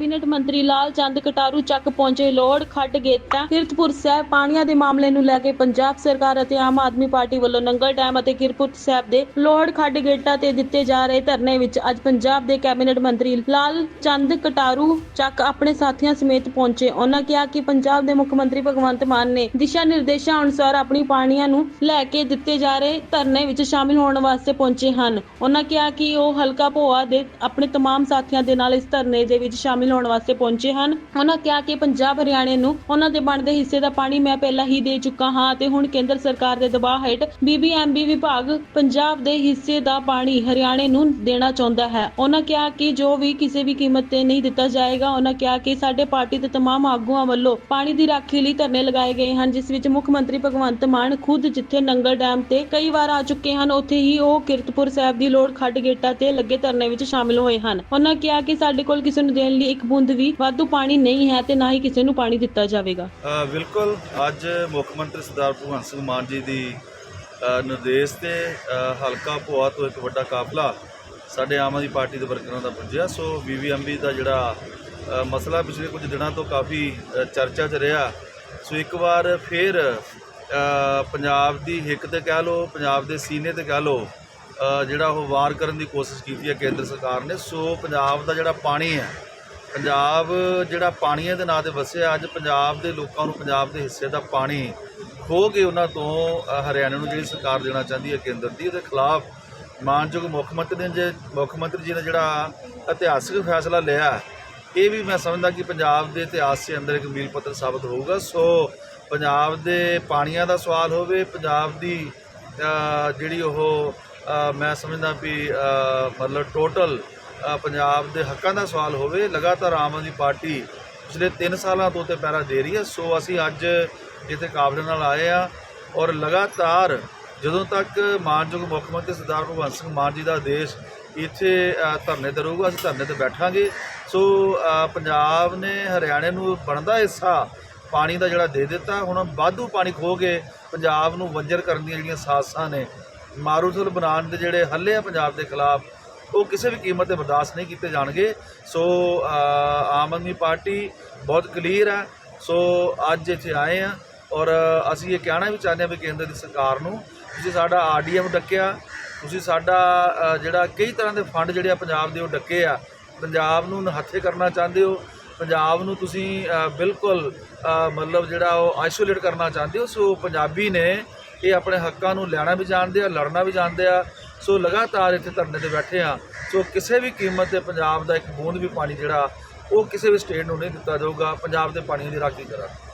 Cabinet ਮੰਤਰੀ ਲਾਲ ਚੰਦ ਕਟਾਰੂ ਚੱਕ ਪਹੁੰਚੇ ਲੋੜ ਖੱਡ ਗੇਟਾ ਕਿਰਤਪੁਰ ਸਾਹਿਬ ਪਾਣੀਆਂ ਦੇ ਮਾਮਲੇ ਨੂੰ ਲੈ ਕੇ ਪੰਜਾਬ ਸਰਕਾਰ ਅਤੇ ਆਮ ਆਦਮੀ ਪਾਰਟੀ ਵੱਲੋਂ ਨੰਗਲ ਡੈਮ ਅਤੇ ਕਿਰਤਪੁਰ ਸਾਹਿਬ ਦੇ ਲੋੜ ਖੱਡ ਗੇਟਾਂ ਤੇ ਦਿੱਤੇ ਜਾ ਰਹੇ ਧਰਨੇ ਵਿੱਚ ਅੱਜ ਪੰਜਾਬ ਦੇ ਕੈਬਨਿਟ ਮੰਤਰੀ ਲਾਲ ਚੰਦ ਕਟਾਰੂ ਚੱਕ ਆਪਣੇ ਸਾਥੀਆਂ ਸਮੇਤ ਪਹੁੰਚੇ ਉਹਨਾਂ ਕਿਹਾ ਕਿ ਪੰਜਾਬ ਦੇ ਮੁੱਖ ਮੰਤਰੀ ਭਗਵੰਤ ਮਾਨ ਨੇ ਦਿਸ਼ਾ ਨਿਰਦੇਸ਼ਾਂ ਅਨੁਸਾਰ ਆਪਣੀ ਪਾਣੀਆਂ ਨੂੰ ਲੈ ਕੇ ਦਿੱਤੇ ਜਾ ਰਹੇ ਧਰਨੇ ਵਿੱਚ ਸ਼ਾਮਿਲ ਹੋਣ ਵਾਸਤੇ ਪਹੁੰਚੇ ਹਨ ਉਹਨਾਂ ਕਿਹਾ ਕਿ ਉਹ ਹਲਕਾ ਭੋਆ ਦੇ ਆਪਣੇ तमाम ਸਾਥੀਆਂ ਦੇ ਨਾਲ ਇਸ ਧਰਨੇ ਦੇ ਵਿੱਚ ਸ਼ਾਮਿਲ ਹੋਣ ਵਾਸਤੇ ਪਹੁੰਚੇ ਹਨ ਉਹਨਾਂ ਕਿਹਾ ਕਿ ਪੰਜਾਬ ਹਰਿਆਣੇ ਨੂੰ ਉਹਨਾਂ ਦੇ ਬਣਦੇ ਹਿੱਸੇ ਦਾ ਪਾਣੀ ਮੈਂ ਪਹਿਲਾਂ ਹੀ ਦੇ ਚੁੱਕਾ ਹਾਂ ਤੇ ਹੁਣ ਕੇਂਦਰ ਸਰਕਾਰ ਦੇ ਦਬਾਅ ਹੇਠ ਬੀਬੀਐਮਬੀ ਵਿਭਾਗ ਪੰਜਾਬ ਦੇ ਹਿੱਸੇ ਦਾ ਪਾਣੀ ਹਰਿਆਣੇ ਨੂੰ ਦੇਣਾ ਚਾਹੁੰਦਾ ਹੈ ਉਹਨਾਂ ਕਿਹਾ ਕਿ ਜੋ ਵੀ ਕਿਸੇ ਵੀ ਕੀਮਤ ਤੇ ਨਹੀਂ ਦਿੱਤਾ ਜਾਏਗਾ ਉਹਨਾਂ ਕਿਹਾ ਕਿ ਸਾਡੇ ਪਾਰਟੀ ਦੇ तमाम ਆਗੂਆਂ ਵੱਲੋਂ ਪਾਣੀ ਦੀ ਰਾਖੀ ਲਈ ਧਰਨੇ ਲਗਾਏ ਗਏ ਹਨ ਜਿਸ ਵਿੱਚ ਮੁੱਖ ਮੰਤਰੀ ਭਗਵੰਤ ਮਾਨ ਖੁਦ ਜਿੱਥੇ ਨੰਗਲ ਡੈਮ ਤੇ ਕਈ ਵਾਰ ਆ ਚੁੱਕੇ ਹਨ ਉੱਥੇ ਹੀ ਉਹ ਕਿਰਤਪੁਰ ਸਾਹਿਬ ਦੀ ਲੋੜ ਖੱਡ ਗੇਟਾਂ ਤੇ ਲੱਗੇ ਧਰਨੇ ਵਿੱਚ ਸ਼ਾਮਿਲ ਹੋਏ ਹਨ ਉਹਨਾਂ ਕਿਹਾ ਕਿ ਸਾਡੇ ਕੋਲ ਕਿਸੇ ਨੂੰ ਦੇਣ ਲਈ ਇੱਕ ਬੂੰਦ ਵੀ ਵਾਧੂ ਪਾਣੀ ਨਹੀਂ ਹੈ ਤੇ ਨਾ ਹੀ ਕਿਸੇ ਨੂੰ ਪਾਣੀ ਦਿੱਤਾ ਜਾਵੇਗਾ। ਅ, ਬਿਲਕੁਲ ਅੱਜ ਮੁੱਖ ਮੰਤਰੀ ਸਰਦਾਰ ਭਗਵੰਤ ਸਿੰਘ ਮਾਨ ਜੀ ਦੀ ਅ, ਨਿਰਦੇਸ਼ ਤੇ ਅ, ਹਲਕਾ ਭੋਆ ਤੋਂ ਇੱਕ ਵੱਡਾ ਕਾਫਲਾ ਸਾਡੇ ਆਮ ਆਦਮੀ ਪਾਰਟੀ ਦੇ ਵਰਕਰਾਂ ਦਾ ਪੁੱਜਿਆ। ਸੋ ਬੀਬੀਐਮਬੀ ਦਾ ਜਿਹੜਾ ਅ, ਮਸਲਾ ਪਿਛਲੇ ਕੁਝ ਦਿਨਾਂ ਤੋਂ ਕਾਫੀ ਅ, ਚਰਚਾ 'ਚ ਰਿਹਾ। ਸੋ ਇੱਕ ਵਾਰ ਫਿਰ ਅ, ਪੰਜਾਬ ਦੀ ਹਿੱਕ ਤੇ ਕਹਿ ਲਓ ਪੰਜਾਬ ਦੇ ਸੀਨੇ ਤੇ ਕਹਿ ਲਓ ਅ, ਜਿਹੜਾ ਉਹ ਵਾਰ ਕਰਨ ਦੀ ਕੋਸ਼ਿਸ਼ ਕੀਤੀ ਹੈ ਕੇਂਦਰ ਸਰਕਾਰ ਨੇ। ਸੋ ਪੰਜਾਬ ਦਾ ਜਿਹੜਾ ਪਾਣੀ ਹੈ ਪੰਜਾਬ ਜਿਹੜਾ ਪਾਣੀਆਂ ਦੇ ਨਾਂ ਤੇ ਵਸਿਆ ਅੱਜ ਪੰਜਾਬ ਦੇ ਲੋਕਾਂ ਨੂੰ ਪੰਜਾਬ ਦੇ ਹਿੱਸੇ ਦਾ ਪਾਣੀ ਖੋ ਕੇ ਉਹਨਾਂ ਤੋਂ ਅ, ਹਰਿਆਣਾ ਨੂੰ ਜਿਹੜੀ ਸਰਕਾਰ ਦੇਣਾ ਚਾਹੁੰਦੀ ਹੈ ਕੇਂਦਰ ਦੀ ਉਹਦੇ ਖਿਲਾਫ ਮਾਨਯੋਗ ਮੁੱਖ ਮੰਤਰੀ ਨੇ ਜੇ ਮੁੱਖ ਮੰਤਰੀ ਜੀ ਨੇ ਜਿਹੜਾ ਇਤਿਹਾਸਿਕ ਫੈਸਲਾ ਲਿਆ ਇਹ ਵੀ ਮੈਂ ਸਮਝਦਾ ਕਿ ਪੰਜਾਬ ਦੇ ਇਤਿਹਾਸ ਦੇ ਅੰਦਰ ਇੱਕ ਮੀਲ ਪੱਥਰ ਸਾਬਤ ਹੋਊਗਾ। ਸੋ ਪੰਜਾਬ ਦੇ ਪਾਣੀਆਂ ਦਾ ਸਵਾਲ ਹੋਵੇ ਪੰਜਾਬ ਦੀ ਜਿਹੜੀ ਉਹ ਮੈਂ ਸਮਝਦਾ ਵੀ ਮਤਲਬ ਟੋਟਲ ਪੰਜਾਬ ਦੇ ਹੱਕਾਂ ਦਾ ਸਵਾਲ ਹੋਵੇ, ਲਗਾਤਾਰ ਆਮ ਆਦਮੀ ਪਾਰਟੀ ਪਿਛਲੇ 3 ਸਾਲਾਂ ਤੋਂ ਤੇ ਪੈਰਾ ਦੇ ਰਹੀ ਹੈ। ਸੋ ਅਸੀਂ ਅੱਜ ਇੱਥੇ ਕਾਬਲੇ ਨਾਲ ਆਏ ਆ ਔਰ ਲਗਾਤਾਰ ਜਦੋਂ ਤੱਕ ਮਾਨਯੋਗ ਮੁੱਖ ਮੰਤਰੀ ਸਰਦਾਰ ਭਗਵੰਤ ਸਿੰਘ ਮਾਨ ਜੀ ਦਾ ਆਦੇਸ਼ ਇੱਥੇ ਧਰਨੇ ਤੇ ਰਹੂਗਾ, ਅਸੀਂ ਧਰਨੇ ਤੇ ਬੈਠਾਂਗੇ। ਸੋ ਪੰਜਾਬ ਨੇ ਹਰਿਆਣੇ ਨੂੰ ਬਣਦਾ ਹਿੱਸਾ ਪਾਣੀ ਦਾ ਜਿਹੜਾ ਦੇ ਦਿੱਤਾ, ਹੁਣ ਵਾਧੂ ਪਾਣੀ ਖੋ ਕੇ ਪੰਜਾਬ ਨੂੰ ਵੰਜਰ ਕਰਨ ਦੀਆਂ ਜਿਹੜੀਆਂ ਸਾਸਾਂ ਨੇ, ਮਾਰੂਥਲ ਬਣਾਉਣ ਦੇ ਜਿਹੜੇ ਹੱਲੇ ਆ ਪੰਜਾਬ ਦੇ ਖਿਲਾਫ ਉਹ ਕਿਸੇ ਵੀ ਕੀਮਤ ਤੇ ਬਰਦਾਸ਼ਤ ਨਹੀਂ ਕੀਤੇ ਜਾਣਗੇ। ਸੋ ਆਮ ਆਦਮੀ ਪਾਰਟੀ ਬਹੁਤ ਕਲੀਅਰ ਹੈ। ਸੋ, ਅੱਜ ਇੱਥੇ ਆਏ ਆ ਔਰ ਅਸੀਂ ਇਹ ਕਹਿਣਾ ਵੀ ਚਾਹੁੰਦੇ ਹਾਂ ਵੀ ਕੇਂਦਰ ਦੀ ਸਰਕਾਰ ਨੂੰ ਤੁਸੀਂ ਸਾਡਾ ਆਰਡੀਐਮ ਡੱਕਿਆ, ਤੁਸੀਂ ਸਾਡਾ ਜਿਹੜਾ ਕਈ ਤਰ੍ਹਾਂ ਦੇ ਫੰਡ ਜਿਹੜੇ ਆ ਪੰਜਾਬ ਦੇ ਉਹ ਡੱਕੇ ਆ। ਪੰਜਾਬ ਨੂੰ ਨਹੱਥੇ ਕਰਨਾ ਚਾਹੁੰਦੇ ਹੋ, ਪੰਜਾਬ ਨੂੰ ਤੁਸੀਂ ਬਿਲਕੁਲ ਮਤਲਬ ਜਿਹੜਾ ਉਹ ਆਈਸੋਲੇਟ ਕਰਨਾ ਚਾਹੁੰਦੇ ਹੋ। ਸੋ, ਪੰਜਾਬੀ ਨੇ ਇਹ ਆਪਣੇ ਹੱਕਾਂ ਨੂੰ ਲੈਣਾ ਵੀ ਜਾਣਦੇ ਆ, ਲੜਨਾ ਵੀ ਜਾਣਦੇ ਆ। ਸੋ ਲਗਾਤਾਰ ਇੱਥੇ ਧਰਨੇ ਤੇ ਬੈਠੇ ਆ ਸੋ ਕਿਸੇ ਵੀ ਕੀਮਤ ਤੇ ਪੰਜਾਬ ਦਾ ਇੱਕ ਬੂੰਦ ਵੀ ਪਾਣੀ ਜਿਹੜਾ, ਉਹ ਕਿਸੇ ਵੀ ਸਟੇਟ ਨੂੰ ਨਹੀਂ ਦਿੱਤਾ ਜਾਊਗਾ। ਪੰਜਾਬ ਦੇ ਪਾਣੀ ਦੀ ਰਾਖੀ ਕਰਾਂਗੇ।